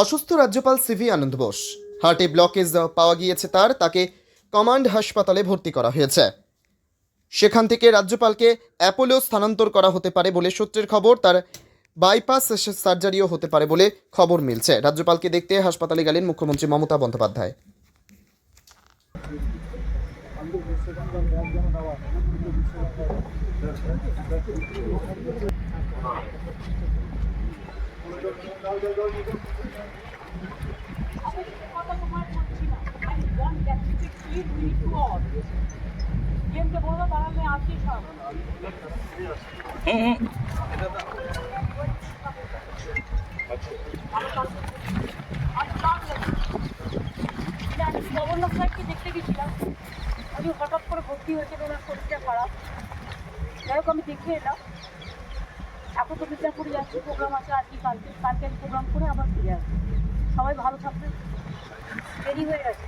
অসুস্থ রাজ্যপাল সিভি আনন্দ বোস। হার্টে ব্লকেজ পাওয়া গিয়েছে তার, তাকে কমান্ড হাসপাতালে ভর্তি করা হয়েছে। সেখান থেকে রাজ্যপালকে অ্যাপোলো স্থানান্তর করা হতে পারে বলে সূত্রের খবর, তার বাইপাস সার্জারিও হতে পারে বলে খবর মিলছে। রাজ্যপালকে দেখতে হাসপাতালে গেলেন মুখ্যমন্ত্রী মমতা বন্দ্যোপাধ্যায়। গভর্নর সাহেবকে দেখতে গেছিলাম আমি হঠাৎ করে ভর্তি হয়েছে ওনার শরীরটা খারাপ। যাই হোক, আমি দেখে এলাম। এখন তো মির্জাপুরে যাচ্ছি প্রোগ্রাম আছে আর কি কালকে কালকে প্রোগ্রাম করে আবার ফিরে আসব। সবাই ভালো থাকবে দেরি হয়ে গেছে।